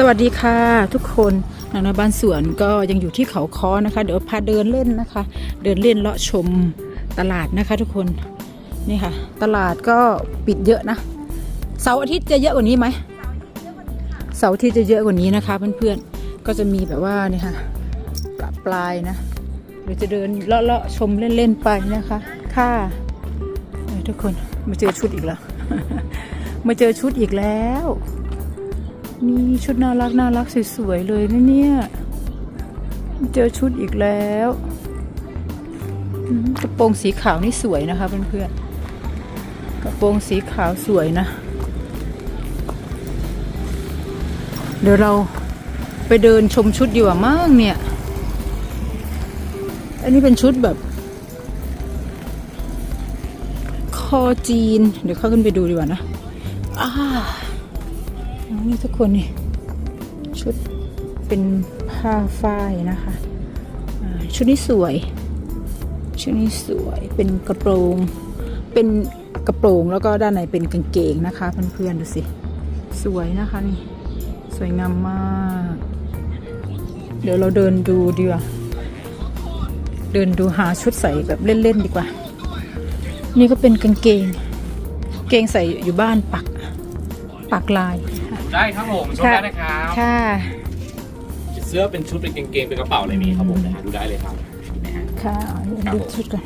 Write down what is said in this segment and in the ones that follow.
สวัสดีค่ะทุกคนนางนาบ้านสวนก็ยังอยู่ที่เขาค้อนะคะ เดี๋ยวพาเดินเล่นนะคะ เดินเล่นเลาะชมตลาดนะคะ ทุกคนนี่ค่ะ ตลาดก็ปิดเยอะนะเสาร์อาทิตย์จะเยอะกว่านี้ไหมเสาร์อาทิตย์จะเยอะกว่านี้นะคะ เพื่อนๆก็จะมีแบบว่านี่ค่ะปลาปลายนะเดี๋ยวจะเดินเลาะเลาะชมเล่นๆไปนะคะ ค่ะทุกคนมาเจอชุดอีกแล้ว มาเจอชุดอีกแล้ว มีชุดน่ารักน่ารักสวยๆเลยนะเนี่ย เจอชุดอีกแล้วกระโปรงสีขาวนี่สวยนะคะเพื่อนๆ กระโปรงสีขาวสวยนะ เดี๋ยวเราไปเดินชมชุดดีกว่ามั่งเนี่ย อันนี้เป็นชุดแบบ คอจีน เดี๋ยวเข้าขึ้นไปดูดีกว่านะ อ่า นี่ทุกคนนี่ชุดเป็นผ้าฝ้ายนะคะชุดนี้สวย ชุดนี้สวยเป็นกระโปรงเป็นกระโปรงแล้วก็ด้านในเป็นกางเกงนะคะเพื่อนๆดูสิ สวยนะคะนี่สวยงามมาก เดี๋ยวเราเดินดูดีกว่าเดินดูหาชุดใส่แบบเล่นๆดีกว่า นี่ก็เป็นกางเกง เกงใส่อยู่บ้านปักปักลาย ได้ครับผมชมได้นะครับค่ะ เสื้อเป็นชุดเป็นกางเกงเป็นกระเป๋าอะไรมีครับผมนะฮะดูได้เลยครับนะฮะ ค่ะครับดูผม ชุดก่อน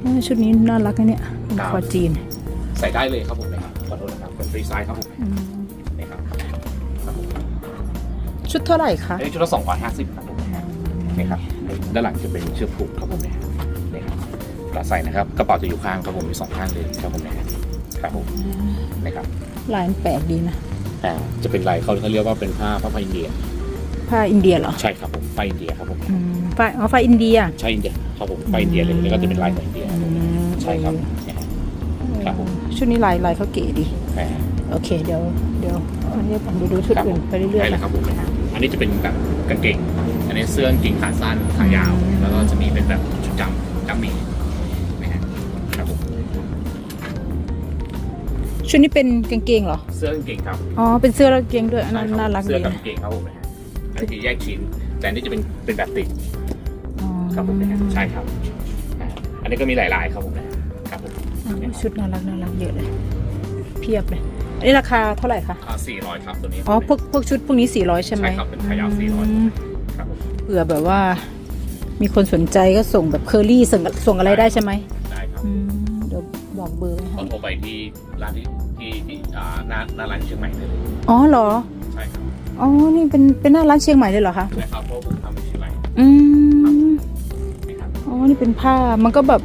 เออชุดนี้น่ารักนะเนี่ยเป็นครับคอจีนใส่ได้เลยครับผมนะครับขอโทษนะครับเป็นฟรีไซส์ครับผมอืมนะครับครับผมชุดเท่าไหร่คะ อันนี้ชุดละ250ครับผมนะฮะนี่ครับด้านหลังจะเป็นเชือกผูกครับผมนะฮะนี่ครับเราใส่นะครับกระเป๋าจะอยู่ข้างครับผมมีสองข้างเลยครับผมนะฮะครับผมนะครับ ลายมันแปลกดีนะ อ่าจะเป็นลายเขาเขาเรียกว่าเป็นผ้าผ้าไฟอินเดียผ้าอินเดียเหรอใช่ครับผมไฟอินเดียครับผมอืมผ้าอ๋อผ้าอินเดีย ใช่อินเดียครับผมไฟอินเดียเลยแล้วก็จะเป็นลายของอินเดียครับผมอืม ใช่ครับเนี่ยครับผม ชุดนี้ลายลายเขาเก๋ดี อ่า โอเค เดี๋ยวเดี๋ยวอันนี้ผมดูดูชุดอื่นไปเรื่อยได้ๆเลยนะครับผมนะฮะอันนี้จะเป็นแบบกางเกง อันนี้เสื้อกางเกงขาสั้นขายาวแล้วก็จะมีเป็นแบบชุดจำจำหมี ชุดนี้เป็นกางเกงเหรอ เสื้อกางเกงครับอ๋อเป็นเสื้อแล้วกางเกงด้วยอันนั้นใช่คบน่ารักเสื้ดีอกับนะกางเกงครับผมนะฮะอันนี้จะแยกชิ้น แต่อันนี้จะเป็นเป็นแบบติดอ๋อครับผมนะฮะใช่ครับอ่าอันนี้ก็มีหลายลายครับผมนะฮะครับผมอ๋อชุดน่ารักน่ารักเยอะเลย เพียบเลยอันนี้ราคาเท่าไหร่คะอ่าสี่ร้อยครับตัวนี้ อ๋อพวกพวกชุดพวกนี้400ใช่ไหมใช่ครับเป็นขายาว400 มครับผม เผื่อแบบว่า มีคนสนใจก็ส่งแบบเคอรี่ส่งส่งอะไรได้ใช่ไหม บอกเบอร์ไว้ต้ให้องโทรไปที่ร้านที่ที่ที่อ่าหน้าหน้าร้านที่เชียงใหม่ได้เลยอ๋อเหรอ ใช่ครับอ๋อ นี่เป็นเป็นหน้าร้านเชียงใหม่เลยเหรอคะ นะครับเพราะผมทำที่เชียงใหม่อืมนี่ครับอ๋อ นี่เป็นผ้า มันก็แบบ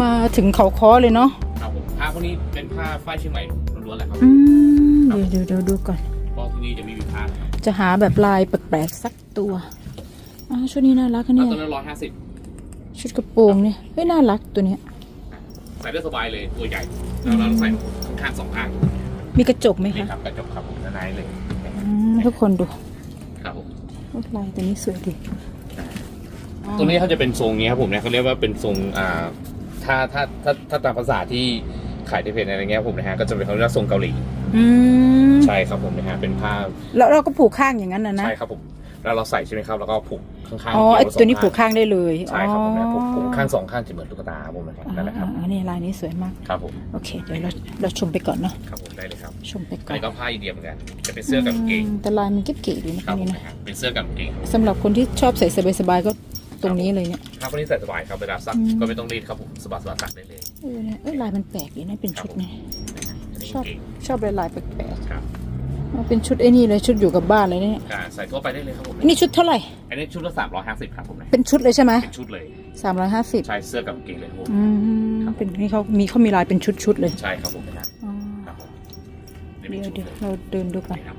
มาถึงเขาคอเลยเนาะ ครับผมผ้าพวกนี้เป็นผ้าฝ้ายเชียงใหม่ล้วนๆแหละครับอืม เดี๋ยวเดี๋ยวเดี๋ยวดูก่อน เพราะที่นี่จะไม่มีผ้าครับจะหาแบบลายแปลกๆสักตัวอ๋อชุดนี้น่ารักนะแล้วเนี่ย ตัวนั้นร้อยห้าสิบชุดกระโปรงเนี่ย เฮ้ย น่ารักตัวเนี้ย ใส่ได้สบายเลยตัวใหญ่แล้วเราใส่ข้างๆสองข้างมีกระจกไหมนี่คะครับกระจกครับผมด้านในเลยอืมทุกคนดูครับผมลายตัวนี้สวยดีอ๋อตัวนี้เขาจะเป็นทรงนี้ครับผมเนี่ยเขาเรียกว่าเป็นทรงอ่าถ้าถ้าถ้าถ้าตามภาษาที่ขายในเพจอะไรเงี้ยผมนะฮะก็จะเป็นเขาเรียกว่าทรงเกาหลีอืมใช่ครับผมนะฮะเป็นผ้าแล้วเราก็ผูกข้างอย่างนั้นนะนะใช่ครับผม แล้วเราใส่ใช่ไหมครับแล้วก็ผูกข้างๆอ๋อไอเกี่ยสงตัวนี้ข้างผูกข้างได้เลยใช่ครับผมนะผูกผูกข้างอ๋อสองข้างจะเหมือนตุ๊กตาครับผมนะครับนั่นแหละครับอ่านี่ลายนี้สวยมากครับผมโอเคเดี๋ยวเราเราชมไปก่อนเนาะครับผมได้เลยครับชมไปอัก่นอนนี้ก็ผ้าอินเดียเหมือนกันจะเป็นเสื้อกับกางเกงอืมแต่ลายมันเก๋ๆดีนะครัคะบผนี่มนะนะฮะเป็นเสื้อกับกางเกงสำหรับคนที่ชอบใส่สบายๆก็ตรงนี้เลยเนี่ยผ้าพวกนี้ใส่สบายครับเวลาซักอืมก็ไม่ต้องรีดครับผมสบายสบายซักได้เลยเออเนี่ยเอ้ยลายมันแปลกดีนะเป็นชุดเนี่ยอันนี้ชอบกางเกงชอบลายลายๆแปลกครับๆ เอาเป็นชุดไอ้นี่เลยชุดอยู่กับบ้านเลยเนี่ยอ่าใส่ทั่วไปได้เลยครับผมอันนี่ชุดเท่าไหร่ อันนี้ชุดละสามร้อยห้าสิบครับผมนะเป็นชุดเลยใช่ไหมเป็นชุดเลยสามร้อยห้าสิบใช่เสื้อกับกางเกงเลยครับผมอืมเป็นนี่เขามีเขามีลายเป็นชุดๆเลยใช่ครับผมนะฮะอ๋อครับผมนี่เป็เดี๋นยวชุดเดี๋ยวเลยเราเดินดูกันนี่ครับ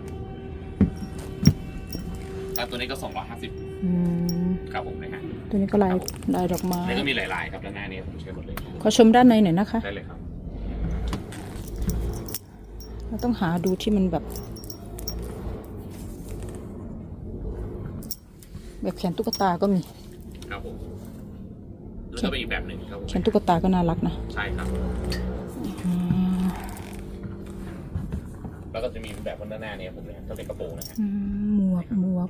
ถ้าตัวนี้ก็สองร้อยห้าสิบอืมครับผมนะฮะตัวนี้ก็ลายลายดอกไม้อันนี้ก็มีหลายๆครับด้านหน้านี้ผมใช้หมดเลยขอชมด้านในหน่อยนะคะได้เลยครับเราต้องหาดูที่มันแบบ แบบแขนตุ๊กตาก็มี ครับผมหรือก็เป็นอีกแบบหนึ่งครับผมแขนตุ๊กตาก็น่ารักนะ ใช่ครับอืมแล้วก็จะมีแบบคนด้านหน้าเนี่ยผมเนี่ยจะเป็นกระโปรงนะฮะอืมหมวกหมวก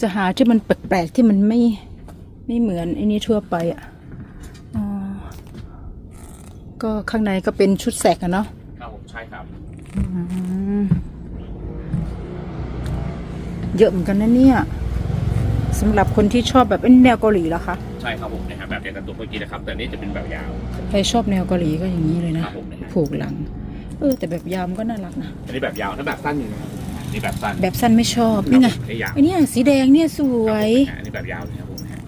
จะหาที่มันแปลกๆที่มันไม่ไม่เหมือนไอ้นี้ทั่วไปอะอ๋อก็ข้างในก็เป็นชุดแสกอะเนาะครับผมใช่ครับ อืมเยอะเหมือนกันนะเนี่ย สำหรับคนที่ชอบแบบเป็นแนวเกาหลีแล้วคะใช่ครับผมนะฮะแบบเดียวกันตัวเมื่อกี้นะครับ แต่นี่จะเป็นแบบยาว ใครชอบแนวเกาหลีก็อย่างนี้เลยนะครับผมนะฮะ ผูกหลัง เออแต่แบบยาวมันก็น่ารักนะอันนี้แบบยาวถ้าแบบสั้นอยู่นะครับนี่แบบสั้นแบบสั้นไม่ชอบนี่ไงนี่ยาวไอเนี่ยสีแดงเนี่ยสวย ครับผมนะฮะอันนี้แบบยาวนะครับผมนะฮะ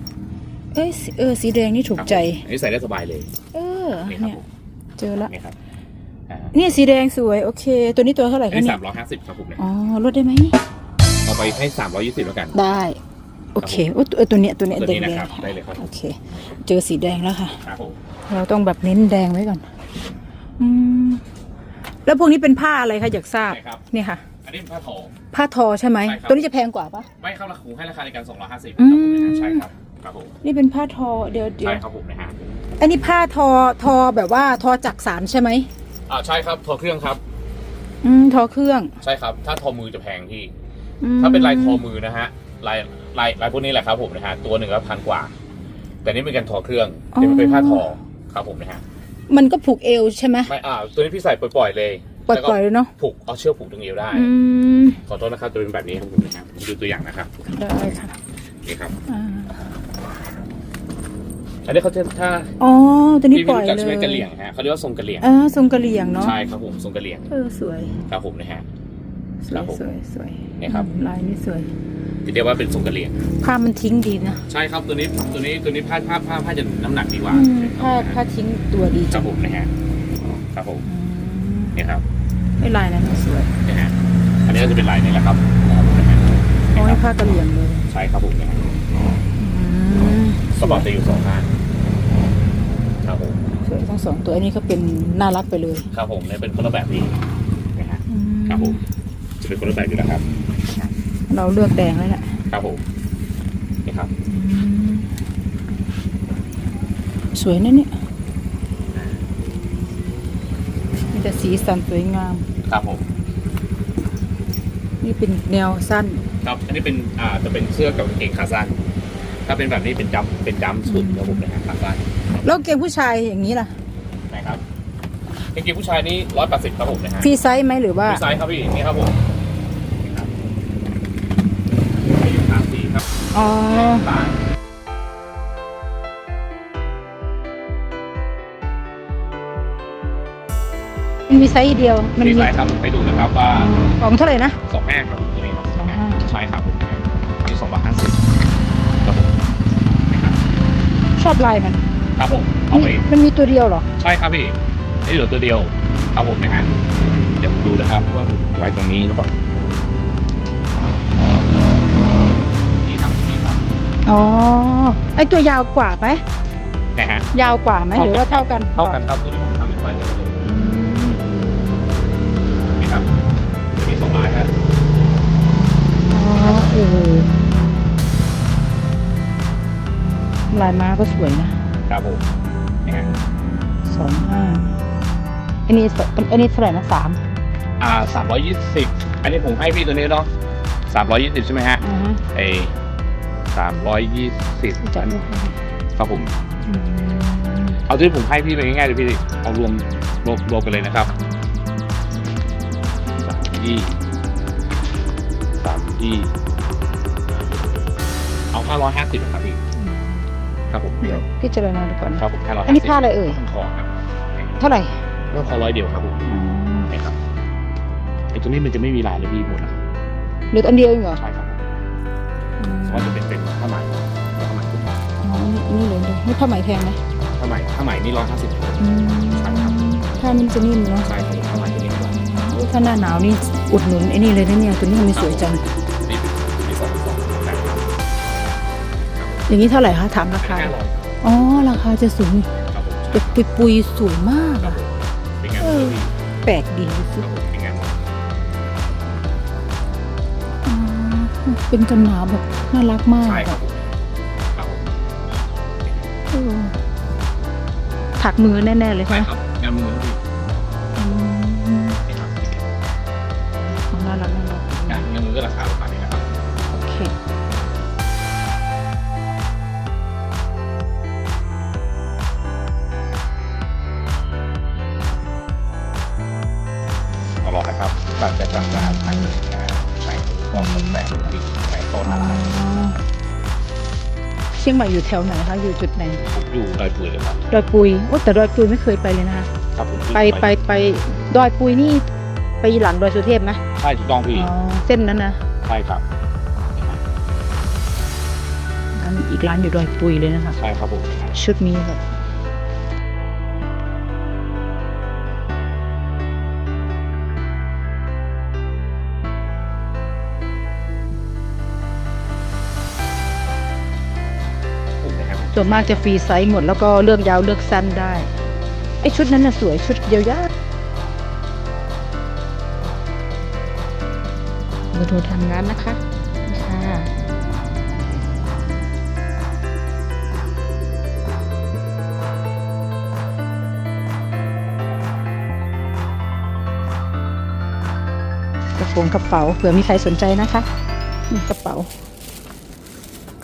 เอ้ยสีเออสีแดงนี่ถูกใจ ครับผมอันนี้ใส่ได้สบายเลยเออนี่ครับเนี่ยผมเจอละนี่ครับอ่าเนี่ยสีแดงสวยโอเค ตัวนี้ตัวเท่าไหร่อันคะนี้เนี่สายมร้อยห้าสิบครับผมเนี่ยอ๋อลดได้ไหมเอาไปให้สามร้อยยี่สิบแล้วกัน ได้ โอเคโอ้ตัวเออตัวเนี้ยตัวเนี้ยตัวแดนี้งนะครับๆได้เลยครับ โอเค เจอสีแดงแล้วค่ะ ครับผมเราต้องแบบเน้นแดงไว้ก่อน อืม แล้วพวกนี้เป็นผ้าอะไรคะอยากทราบ ใช่ครับ เนี่ยค่ะ อันนี้เป็นผ้าทอ ผ้าทอใช่ไหม ใช่ครับ ตัวนี้จะแพงกว่าปะ ไม่ครับราคาให้ราคาในการสองร้อยห้าสิบอืครับผมนะฮะมใช่ครับครับผมนี่เป็นผ้าทอเดี๋ยวเดี๋ยวใช่ครับผมนะฮะอันนี้ผ้าทอทอแบบว่าทอจักสารใช่ไหมอ่าใช่ครับทอเครื่องครับ อืมทอเครื่องใช่ครับ ถ้าทอมือจะแพงพี่ อืมถ้าเป็นลายทอมือนะฮะลาย ลายลายพวกนี้แหละครับผมนะฮะตัวหนึ่งก็พันกว่า แต่นี่เป็นการทอเครื่องนี่มันเป็นผ้าทอครับผมนะฮะมันก็ผูกเอวใช่ไหมไม่อ่าตัวนี้พี่ใส่ปล่อยๆเลยปล่อยๆเลยเนาะผูกเอาเชือกผูกตรงเอวได้อืมขอโทษนะครับจะเป็นแบบนี้ครับผมนะครับผมดูตัวอย่างนะครับได้ค่ะนี่ครับอ่าอันนี้เขาจะถ้าอ๋อตัวนี้พี่ปล่ไม่อยรู้จักเลใช่ไหมยกะเหลี่ยงฮะเขาเรียกว่าทรงกะเหลี่ยงอ่าทรงกะเหรี่ยงเนาะใช่ครับผมทรงกะเหลี่ยงเออสวยครับผมนะฮะสครัวยบผมสวยสวยเนี่ยครับลายนี่สวยที่ เรียกว่าเป็นทรงกะเหลี่ยงผ้ามันทิ้งดีนะใช่ครับตัวนี้ตัวนี้ตัวนี้ผ้าผ้าผ้าผ้าจะน้ำหนักดีกว่าอืมคผ้ารับผ้าทิ้งตัวดีคจัรังบผมนะฮะครับผมอืมเนี่ยครับไอ้ลายนั้นน่ะสวยนะฮะอันนี้ก็จะเป็นลายนี้แหละครับนะครับผมนะฮะโอ้นี่ยครับผ้ากะเหรี่ยงเลยใช่ครับผมนะฮะอืมกระบอกจะอยู่สองข้างครับผมสวยทั้งสองตัวอันนี้ก็เป็นน่ารักไปเลยครับผมเนี่ยเป็นคนละแบบนี้นะฮะอืมครับผมจะเป็นคนละแบบอยู่แล้วครับ เราเลือกแดงแล้วแหละครับผมนี่ครับอืมสวยนะเนี่ยมีแต่สีสันสวยงาม ครับผม นี่เป็นแนวสั้น ครับ อันนี้เป็น อ่า จะเป็นเสื้อกับกางเกงขาสั้น ถ้าเป็นแบบนี้เป็นจัมเป็นจัมสุดครับผมนะฮะขาสั้นแล้วเกงผู้ชายอย่างนี้ล่ะนะครับกางเกงผู้ชายนี่ร้อยแปดสิบครับผมนะฮะฟรีไซส์ไหมหรือว่ามีไซส์ครับพี่ นี่ครับผมนี่ครับมีอยู่สามสีครับ อ๋อต่างมันมีไซส์เดียว มันมีมี ไซส์ครับไปดูนะครับว่าของเท่าไหร่นะ สองแห้งครับตัวนี้ครับสองห้าใช่ครับผมมีสองบาทห้าสิบครับผมนะครับชอบลายมันครับผมเอาไปมันมีตัวเดียวเหรอ ใช่ครับพี่นี่เหลือตัวเดียวครับผมนะฮะเดี๋ยวผมดูนะครับว่าไว้ตรงนี้หรือเปล่านี่ อ๋อ ไอตัวยาวกว่าไหมนะฮะ ยาวกว่าไหมหรือว่าเท่ากันเท่ากันครับตัวนี้ผมทำเป็นไฟเดียวเลยอืมนี่ครับจะมีสองลายครับอ๋อโอ้โหลายม้าก็สวยนะครับผมนี่ฮะสองห้าอันนี้สอันนี้เท่าไหร่นะสามอ่าสามร้อยยี่สิบอันนี้ผมให้พี่ตัวนี้เนาะสามร้อยยี่สิบใช่ไหมฮะ อ่าฮะ ไอ สามร้อยยี่สิบจับดูครับผมอืมเอาที่ผมให้พี่ไปง่ายๆเลยพี่ เอารวมรวมรวมกันเลยนะครับสามยี่สามยี่เอาห้าร้อยห้าสิบครับพี่ครับผมเดี๋ยวพิจารณาดูก่อนครับผมห้าร้อยอันนี้ผ้าอะไรเอ่ยคอครับเท่าไหร่เรื่องคอร้อยเดียวครับผมอ๋อนี่ครับไอ้ตัวนี้มันจะไม่มีลายเลยพี่หมดแล้วเหลืออันเดียวเองเหรอใช่ครับ ว่าจะเป็นเป็นผ้าไหมผ้าไหมขึ้นมาอ๋อนี่นี่เหลืออันเดียวนี่ผ้าไหมแพงไหมผ้าไหมผ้าไหมนี่ร้อยห้าสิบอืมผ้านี่มันจะนิ่มเนาะใช่ครับผมผ้าไหมตัวนี้ครับโอ้ถ้าหน้าหนาวนี่อุดหนุนไอ้นี่เลยนะเนี่ยตัวนี้มันสวยจัง นี่มีสองสองแบบครับอย่างนี้เท่าไหร่คะถามราคาห้าร้อยอ๋อ ราคาจะสูงครับผมแต่ปุยปุยๆสวยมากครับอะผมเป็นงานเอมืออพี่แปลกดีสุคดรับผมเป็น เป็นกันหนาวแบบน่ารักมากใช่ครัอะบผมครับผมเออถักมือแน่ ๆ เลยใช่ใช่ไหมครับงานมือพี่อืมนี่ครับ โซนอะไรเชียงใหม่อยู่แถวไหนคะอยู่จุดไหนอยู่ดอยปุยเลยครับดอยปุยโอ้แต่ดอยปุยไม่เคยไปเลยนะคะครับผมไปไปไปดอยปุยนี่ไปหลังดอยสุเทพไหมใช่ถูกต้องพี่อ๋อเส้นนั้นนะใช่ครับร้านอีกร้านอยู่ดอยปุยเลยนะคะใช่ครับผมชุดนี้แบบ ส่วนมากจะฟรีไซส์หมดแล้วก็เลือกยาวเลือกสั้นได้ไอชุดนั้นน่ะสวยชุดเดียวยาวเบอร์โทรทางร้านนะคะค่ะกระโปรงกระเป๋าเผื่อมีใครสนใจนะคะกระเป๋า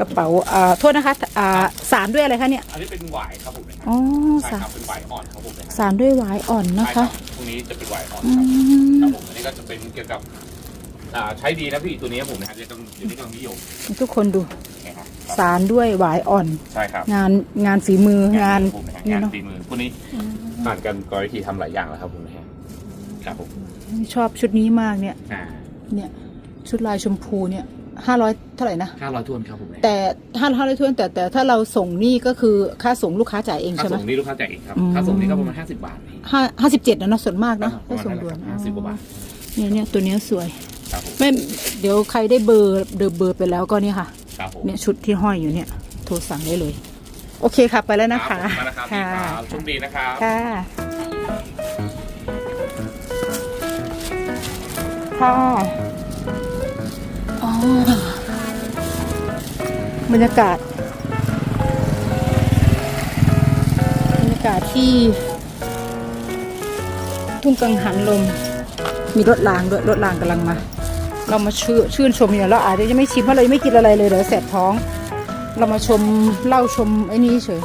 กระเป๋าอ่าโทษนะคะอ่าสารด้วยอะไรคะเนี่ย อันนี้เป็นหวายครับผมนะครับอ๋อใช่สารครับเป็นหวายอ่อนครับผมนะสารด้วยหวายอ่อนนะใช่คะรับพวกนี้จะเป็นหวายอ่อนอืครับมครับผมอันนี้ก็จะเป็นเกี่ยวกับอ่าใช้ดีนะพี่ตัวนี้ครับผมนะครับจะต้องอยู่ที่กำลังนิยมทุกคนดูนะครับสารด้วยหวายอ่อน ใช่ครับงานงานฝีมืองานผมนะฮะนี่งานเนาะฝีมือพวกนี้ผ่านกันกรณีที่ทำหลายอย่างแล้วครับผมนะฮะครับผมชอบชุดนี้มากเนี่ย อ่าเนี่ยชุดลายชมพูเนี่ย ห้าร้อยเท่าไหร่นะห้าร้อยทวนครับผมนะแต่ห้าห้าร้อยทวนแต่แต่ถ้าเราส่งนี่ก็คือค่าส่งลูกค้าจ่ายเองค่าใช่ไหมส่งนี่ลูกค้าจ่ายเองครับอืมค่าส่งนี่ก็ประมาณห้าสิบบาทห้าห้าสิบเจ็ดนะเนาะส่วนมากนะปถ้าระมาณส่งนั้นด่วนห้าสิบกว่าบาทเนี่ยเนี่ยตัวเนี้ยสวยครับผมไม่เดี๋ยวใครได้เบอร์เดอเบอร์ไปแล้วก็เนี่ยค่ะครับผมเนี่ยชุดที่ห้อยอยู่เนี่ยโทรสั่งได้เลย โอเคค่ะไปแล้วนะคะรับผมมานะครับพี่ค่ะครับโชคดีนะครับค่ะค่ะอ๋อ บรรยากาศ บรรยากาศที่ ทุ่งกังหันลม มีรถรางด้วยรถรางกำลังมา เรามาชื่นชื่นชมเนี่ยเราอาจจะยังไม่ชิมเพราะเรายังไม่กินอะไรเลยเดี๋ยวแสบท้อง เรามาชมเหล่าชมไอ้นี่เฉย